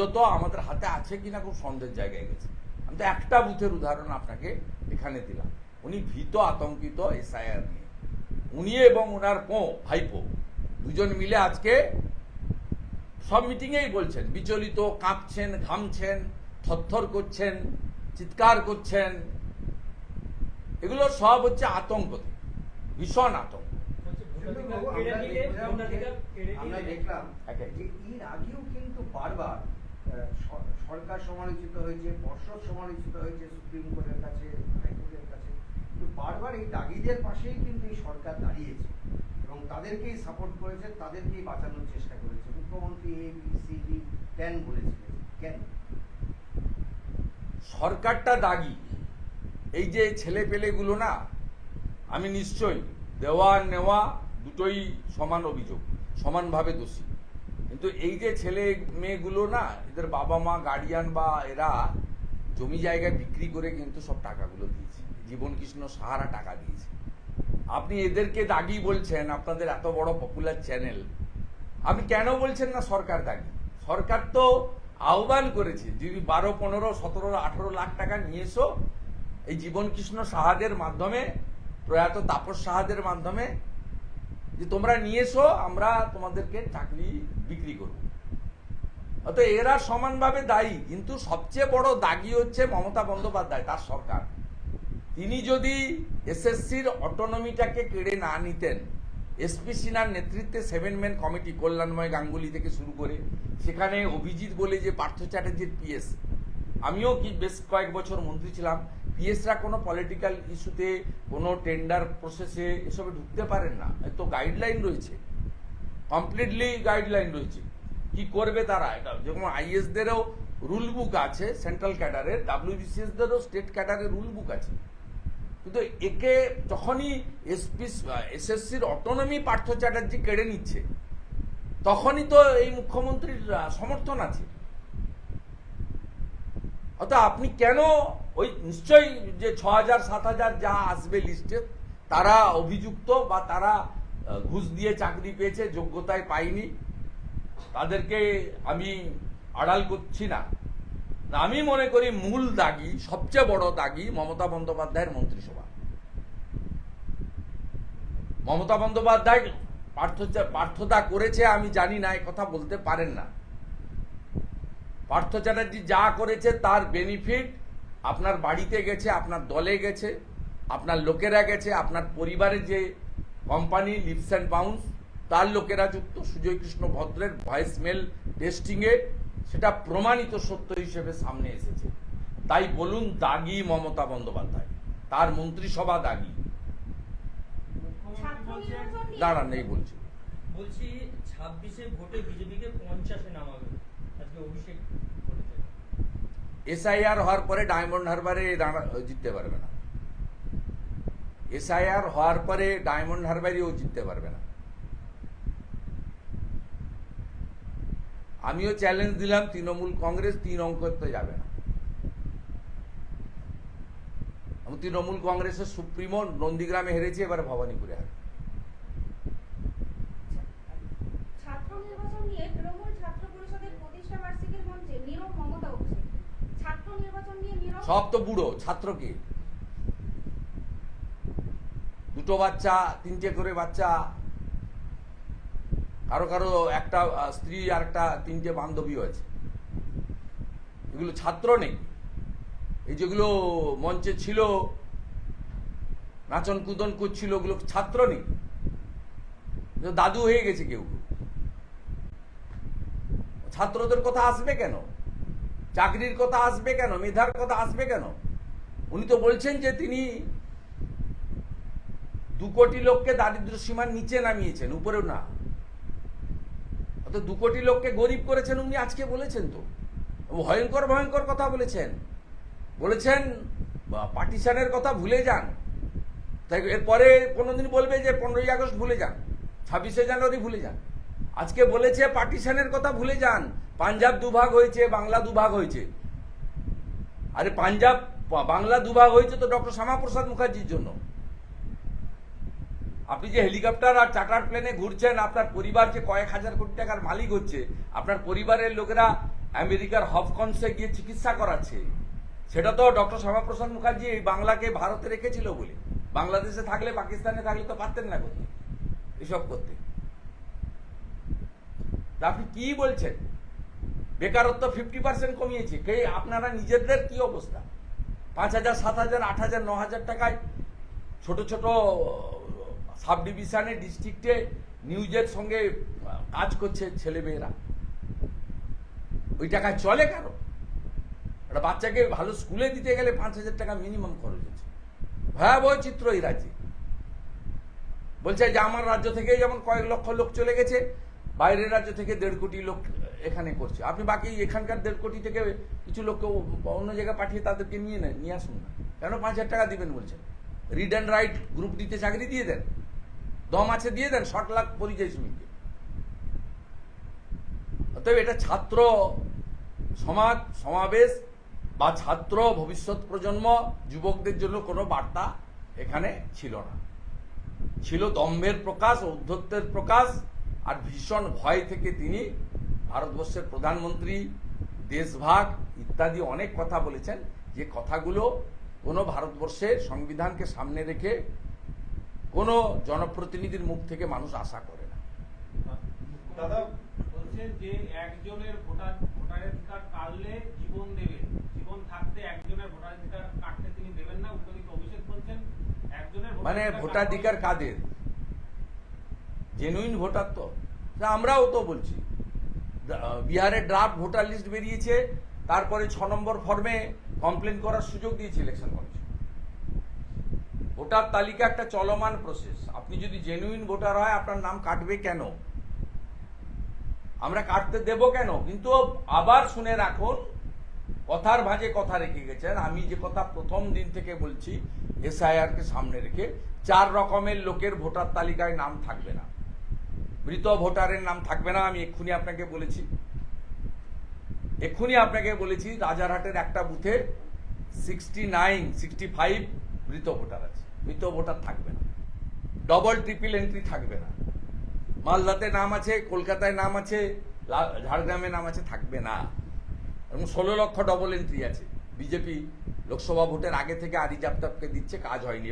যত আমাদের হাতে আছে কিনা খুব সন্দেহের জায়গায় গেছে। আমি তো একটা বুথের উদাহরণ আপনাকে এখানে দিলাম। উনি ভীত আতঙ্কিত এসআইআর নিয়ে। উনি এবং ওনার পো ভাইপো দুজন মিলে আজকে সব মিটিংয়েই বলছেন বিচলিত কাঁপছেন ঘামছেন থরথর করছেন চিৎকার করছেন। এগুলো সব হচ্ছে আতঙ্ক ভীষণ আতঙ্ক। আমরা দেখলাম এর আগেও কিন্তু বারবার সরকার সমালোচিত হয়েছে, পর্ষদ সমালোচিত হয়েছে সুপ্রিম কোর্টের কাছে, হাইকোর্টের কাছে। কিন্তু বারবার এই দাগিদের পাশেই কিন্তু এই সরকার দাঁড়িয়েছে এবং তাদেরকেই সাপোর্ট করেছে, তাদেরকেই বাঁচানোর চেষ্টা করেছে। মুখ্যমন্ত্রী এ বি সি ডি কেন বলেছিলেন? কেন? সরকারটা দাগি। এই যে ছেলে পেলেগুলো না, আমি নিশ্চয়ই দেওয়া নেওয়া দুটোই সমান অভিযোগ, সমানভাবে দোষী। কিন্তু এই যে ছেলে মেয়েগুলো না, এদের বাবা মা গার্ডিয়ান বা এরা জমি জায়গায় বিক্রি করে কিন্তু সব টাকাগুলো দিয়েছে। জীবন কৃষ্ণ সাহারা টাকা দিয়েছে। আপনি এদেরকে দাগি বলছেন, আপনাদের এত বড় পপুলার চ্যানেল আপনি কেন বলছেন না সরকার দাগি? সরকার তো আহ্বান করেছে, যদি বারো, পনেরো, সতেরো, আঠেরো লাখ টাকা নিয়ে এসো, এই জীবন কৃষ্ণ সাহাদের মাধ্যমে, প্রয়াত তাপস সাহাদের মাধ্যমে যে তোমরা নিয়ে এসো, আমরা তোমাদেরকে চাকরি বিক্রি করব। অত এরা সমানভাবে দায়ী, কিন্তু সবচেয়ে বড় দাগি হচ্ছে মমতা বন্দ্যোপাধ্যায়, তার সরকার। তিনি যদি এসএসসির অটোনমিটাকে কেড়ে না নিতেন এসপি সিনহার নেতৃত্বে seven man committee Kalyanmoy Ganguly থেকে শুরু করে, সেখানে অভিজিৎ বলে যে পার্থ চ্যাটার্জির পিএস আমিও কি বেশ কয়েক বছর মন্ত্রী ছিলাম, পিএসরা কোনো পলিটিক্যাল ইস্যুতে কোনো টেন্ডার প্রসেসে এসবে ঢুকতে পারেন না। এর তো গাইডলাইন রয়েছে। কমপ্লিটলি গাইডলাইন রয়েছে। কি করবে তারা? এটা যেমন আইএসদেরও রুল বুক আছে সেন্ট্রাল ক্যাডারের ডাব্লিউবিসিএসদেরও স্টেট ক্যাডারের রুল বুক আছে। কিন্তু একে যখনই এসপি এসএসসির অটোনমি পার্থ চ্যাটার্জি কেড়ে নিচ্ছে, তখনই তো এই মুখ্যমন্ত্রীর সমর্থন আছে। অর্থাৎ আপনি কেন ওই নিশ্চয়ই যে ছ হাজার সাত হাজার যা আসবে লিস্টে তারা অভিযুক্ত বা তারা ঘুষ দিয়ে চাকরি পেয়েছে, যোগ্যতায় পায়নি, তাদেরকে আমি আড়াল করছি না। আমি মনে করি মূল দাগি, সবচেয়ে বড় দাগি মমতা বন্দ্যোপাধ্যায়ের মন্ত্রিসভা। মমতা বন্দ্যোপাধ্যায় পার্থ পার্থতা করেছে, আমি জানি না কথা বলতে পারেন না। পার্থ চ্যাটার্জি যা করেছে তার বেনিফিট আপনার বাড়িতে গেছে আপনার দলে গেছে আপনার লোকেরা গেছে আপনার পরিবারের যে কোম্পানি লিপস অ্যান্ড বাউন্স তার লোকেরা যুক্ত। সুজয় কৃষ্ণ ভদ্রের ভয়েস মেল টেস্টিংয়ে সেটা প্রমাণিত সত্য হিসেবে সামনে এসেছে। তাই বলুন দাগি মমতা বন্দ্যোপাধ্যায় তার মন্ত্রিসভা দাগি। ছাত্র দাঁড়ান এই বলছি। বলছি ছাব্বিশে ভোটে বিজেপিকে পঞ্চাশে নামাবে। এসআইআর হওয়ার পরে ডায়মন্ড হারবারে জিততে পারবে না। এসআইআর হওয়ার পরে ডায়মন্ড হারবারেও জিততে পারবে না। আমিও চ্যালেঞ্জ দিলাম, তৃণমূল কংগ্রেস তিন অঙ্কতে যাবে না। তৃণমূল কংগ্রেসের সুপ্রিমো নন্দীগ্রামে হেরেছে, এবার ভবানীপুরে হারবে ছাত্র নির্বাচন নিয়ে তৃণমূল ছাত্র পরিষদের প্রতিষ্ঠা বার্ষিকীর মঞ্চে নীরব মমতা অভিষেক ছাত্র নির্বাচন নিয়ে নীরব সব তো বুড়ো ছাত্রকে দুটো বাচ্চা, তিনটে করে বাচ্চা। কারও কারও একটা স্ত্রী আর একটা তিনটে বান্ধবীও আছে। এগুলো ছাত্র নেই। এই যেগুলো মঞ্চে ছিল, নাচন কুদন করছিল, ওগুলো ছাত্র নেই। দাদু হয়ে গেছে কেউ। ছাত্রদের কথা আসবে কেন? চাকরির কথা আসবে কেন? মেধার কথা আসবে কেন? উনি তো বলছেন যে তিনি দু কোটি লোককে দারিদ্র সীমার নিচে নামিয়েছেন, উপরেও না। অত দু কোটি লোককে গরিব করেছেন উনি আজকে বলেছেন তো। ভয়ঙ্কর ভয়ঙ্কর কথা বলেছেন। বলেছেন পার্টিশনের কথা ভুলে যান। তাই এরপরে কোনোদিন বলবে যে পনেরোই আগস্ট ভুলে যান, ছাব্বিশে জানুয়ারি ভুলে যান। আজকে বলেছে পার্টিশনের কথা ভুলে যান। পাঞ্জাব দুভাগ হয়েছে, বাংলা দুভাগ হয়েছে। আরে পাঞ্জাব, বাংলা দুভাগ হয়েছে তো ডক্টর শ্যামাপ্রসাদ মুখার্জির জন্য। আপনি যে হেলিকপ্টার আর চার্টার প্লেনে ঘুরছেন, আপনার পরিবার যে কয়েক হাজার কোটি টাকার মালিক হচ্ছে, আপনার পরিবারের লোকেরা আমেরিকার হফকনসে গিয়ে চিকিৎসা করাচ্ছে। সেটা তো ডক্টর শ্যামাপ্রসাদ মুখার্জি এই বাংলাকে ভারতে রেখেছিল বলে। বাংলাদেশে থাকলে, পাকিস্তানে থাকলে তো পারতেন না করতে এসব করতে। আপনি কি বলছেন? বেকারত্ব ফিফটি পার্সেন্ট কমিয়েছে। কে? আপনারা নিজেদের কি অবস্থা? পাঁচ হাজার, সাত হাজার, আট হাজার, ন হাজার টাকায় ছোট ছোট সাব ডিভিশনে, ডিস্ট্রিক্টে নিউজের সঙ্গে কাজ করছে ছেলেমেয়েরা। ওই টাকায় চলে কেন একটা বাচ্চাকে ভালো স্কুলে দিতে গেলে পাঁচ হাজার টাকা মিনিমাম খরচ হচ্ছে। ভয়াবহ চিত্র এই রাজ্যে। বলছে যে আমার রাজ্য থেকে যেমন কয়েক লক্ষ লোক চলে গেছে, বাইরের রাজ্য থেকে দেড় কোটি লোক এখানে করছে। আপনি বাকি এখানকার দেড় কোটি থেকে কিছু লোককে অন্য জায়গায় পাঠিয়ে তাদেরকে নিয়ে নেন, নিয়ে আসুন না। কেন পাঁচ হাজার টাকা দিবেন বলছেন? রিড অ্যান্ড রাইট গ্রুপ ডিতে চাকরি দিয়ে দেন। দম আছে দিয়ে দেন, ষাট লাখ পরিযায়ী শ্রমিককে। অতএব এটা ছাত্র সমাজ, সমাবেশ বা ছাত্র ভবিষ্যৎ প্রজন্ম, যুবকদের জন্য কোনো বার্তা এখানে ছিল না। ছিল দম্ভের প্রকাশ, ঔদ্ধত্যের প্রকাশ, আর ভীষণ ভয় থেকে তিনি ভারতবর্ষের প্রধানমন্ত্রী দেশভাগ ইত্যাদি অনেক কথা বলেছেন। যে কথাগুলো কোনো ভারতবর্ষের সংবিধানকে সামনে রেখে কোনো জনপ্রতিনিধির মুখ থেকে মানুষ আশা করে না। দাদা বলছেন যে একজনের ভোটার ভোটাধিকার কাটলে জীবন দেবেন জীবন থাকতে একজনের ভোটাধিকার কাটতে তিনি দেবেন না? অভিষেক বলছেন একজনের মানে ভোটাধিকার কাদের? জেনুইন ভোটার তো আমরাও তো বলছি। বিহারে ড্রাফট ভোটার লিস্ট বেরিয়েছে, তারপরে ছ নম্বর ফর্মে কমপ্লেন করার সুযোগ দিয়েছে ইলেকশন কমিশন ভোটার তালিকা একটা চলমান প্রসেস আপনি যদি জেনুইন ভোটার হয়, আপনার নাম কাটবে কেন? আমরা কাটতে দেব কেন? কিন্তু আবার শুনে রাখুন, কথার ভাঁজে কথা রেখে গেছেন। আমি যে কথা প্রথম দিন থেকে বলছি এসআইআর কে সামনে রেখে, চার রকমের লোকের ভোটার তালিকায় নাম থাকবে না। মৃত ভোটারের নাম থাকবে না, আমি এক্ষুনি আপনাকে বলেছি। এক্ষুনি আপনাকে বলেছি, রাজারহাটের একটা বুথে সিক্সটি নাইন সিক্সটি ফাইভ মৃত ভোটার আছে। মৃত ভোটার থাকবে না। ডবল ট্রিপল এন্ট্রি থাকবে না। মালদাতে নাম আছে, কলকাতায় নাম আছে ঝাড়গ্রামে নাম আছে, থাকবে না। এবং ষোলো লক্ষ ডবল এন্ট্রি আছে। বিজেপি লোকসভা ভোটের আগে থেকে আরিজ আফতাবকে দিচ্ছে, কাজ হয়নি।